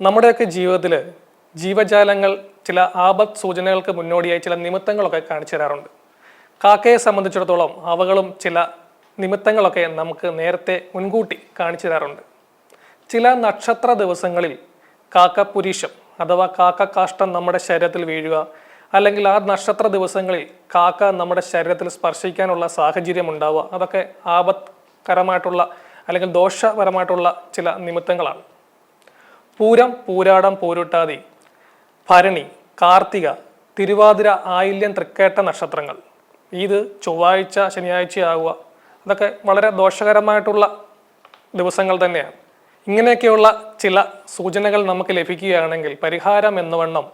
നമ്മുടെയൊക്കെ ജീവിതത്തിൽ ജീവജാലങ്ങൾ ചില ആപത് സൂചനകൾക്ക് മുന്നോടിയായി ചില നിമിത്തങ്ങളൊക്കെ കാണിച്ചു തരാറുണ്ട്. കാക്കയെ സംബന്ധിച്ചിടത്തോളം അവകളും ചില നിമിത്തങ്ങളൊക്കെ നമുക്ക് നേരത്തെ മുൻകൂട്ടി കാണിച്ചു തരാറുണ്ട്. ചില നക്ഷത്ര ദിവസങ്ങളിൽ കാക്ക പുരീഷം അഥവാ കാക്ക കാഷ്ടം നമ്മുടെ ശരീരത്തിൽ വീഴുക അല്ലെങ്കിൽ ആ നക്ഷത്ര ദിവസങ്ങളിൽ കാക്ക നമ്മുടെ ശരീരത്തിൽ സ്പർശിക്കാനുള്ള സാഹചര്യം ഉണ്ടാവുക അതൊക്കെ ആപത്കരമായിട്ടുള്ള അല്ലെങ്കിൽ ദോഷപരമായിട്ടുള്ള ചില നിമിത്തങ്ങളാണ്. പൂരം പൂരാടം പോരുട്ടാതി ഭരണി കാർത്തിക തിരുവാതിര ആയില്യം തൃക്കേട്ട നക്ഷത്രങ്ങൾ. ഇത് ചൊവ്വാഴ്ച ശനിയാഴ്ചയാവുക. അതൊക്കെ വളരെ ദോഷകരമായിട്ടുള്ള ദിവസങ്ങൾ തന്നെയാണ്. ഇങ്ങനെയൊക്കെയുള്ള ചില സൂചനകൾ നമുക്ക് ലഭിക്കുകയാണെങ്കിൽ പരിഹാരം എന്നവണ്ണം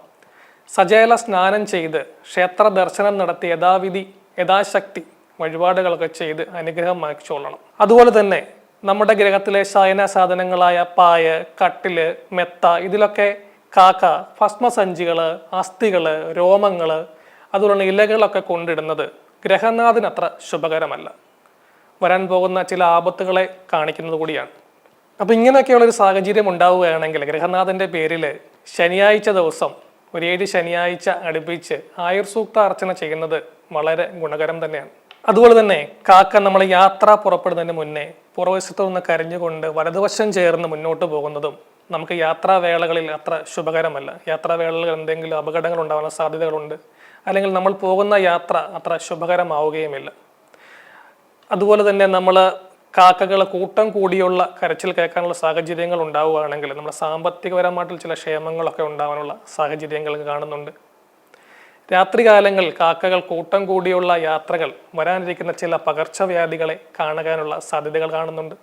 സജേല സ്നാനം ചെയ്ത് ക്ഷേത്ര ദർശനം നടത്തി യഥാവിധി യഥാശക്തി വഴിപാടുകളൊക്കെ ചെയ്ത് അനുഗ്രഹം വാങ്ങിച്ചോളണം അതുപോലെ തന്നെ നമ്മുടെ ഗ്രഹത്തിലെ ശയന സാധനങ്ങളായ പായ് കട്ടിൽ മെത്ത ഇതിലൊക്കെ കാക്ക ഭസ്മസഞ്ചികൾ അസ്ഥികൾ രോമങ്ങൾ അതുപോലുള്ള ഇലകളൊക്കെ കൊണ്ടിടുന്നത് ഗ്രഹനാഥിന് അത്ര ശുഭകരമല്ല. വരാൻ പോകുന്ന ചില ആപത്തുകളെ കാണിക്കുന്നത് കൂടിയാണ്. അപ്പം ഇങ്ങനെയൊക്കെയുള്ള ഒരു സാഹചര്യം ഉണ്ടാവുകയാണെങ്കിൽ ഗ്രഹനാഥന്റെ പേരിൽ ശനിയാഴ്ച ദിവസം ഒരു ഏഴ് ശനിയാഴ്ച അടുപ്പിച്ച് ആയുർ സൂക്ത അർച്ചന ചെയ്യുന്നത് വളരെ ഗുണകരം തന്നെയാണ്. അതുപോലെ തന്നെ കാക്ക നമ്മൾ യാത്ര പുറപ്പെടുന്നതിന് മുന്നേ പുറവശത്തു നിന്ന് കരഞ്ഞുകൊണ്ട് വലതുവശം ചേർന്ന് മുന്നോട്ട് പോകുന്നതും നമുക്ക് യാത്രാവേളകളിൽ അത്ര ശുഭകരമല്ല. യാത്രാവേളകളിൽ എന്തെങ്കിലും അപകടങ്ങൾ ഉണ്ടാകാൻ സാധ്യതകളുണ്ട്. അല്ലെങ്കിൽ നമ്മൾ പോകുന്ന യാത്ര അത്ര ശുഭകരമാവുകയുമില്ല. അതുപോലെ തന്നെ നമ്മൾ കാക്കകൾ കൂട്ടം കൂടിയുള്ള കരച്ചിൽ കേൾക്കാനുള്ള സാഹചര്യങ്ങൾ ഉണ്ടാവുകയാണെങ്കിൽ നമ്മുടെ സാമ്പത്തികപരമായിട്ടുള്ള ചില ക്ഷേമങ്ങളൊക്കെ ഉണ്ടാവാനുള്ള സാഹചര്യങ്ങൾ കാണുന്നുണ്ട്. രാത്രികാലങ്ങളിൽ കാക്കകൾ കൂട്ടം കൂടിയുള്ള യാത്രകൾ വരാനിരിക്കുന്ന ചില പകർച്ചവ്യാധികളെ കാണാനുള്ള സാധ്യതകൾ കാണുന്നുണ്ട്.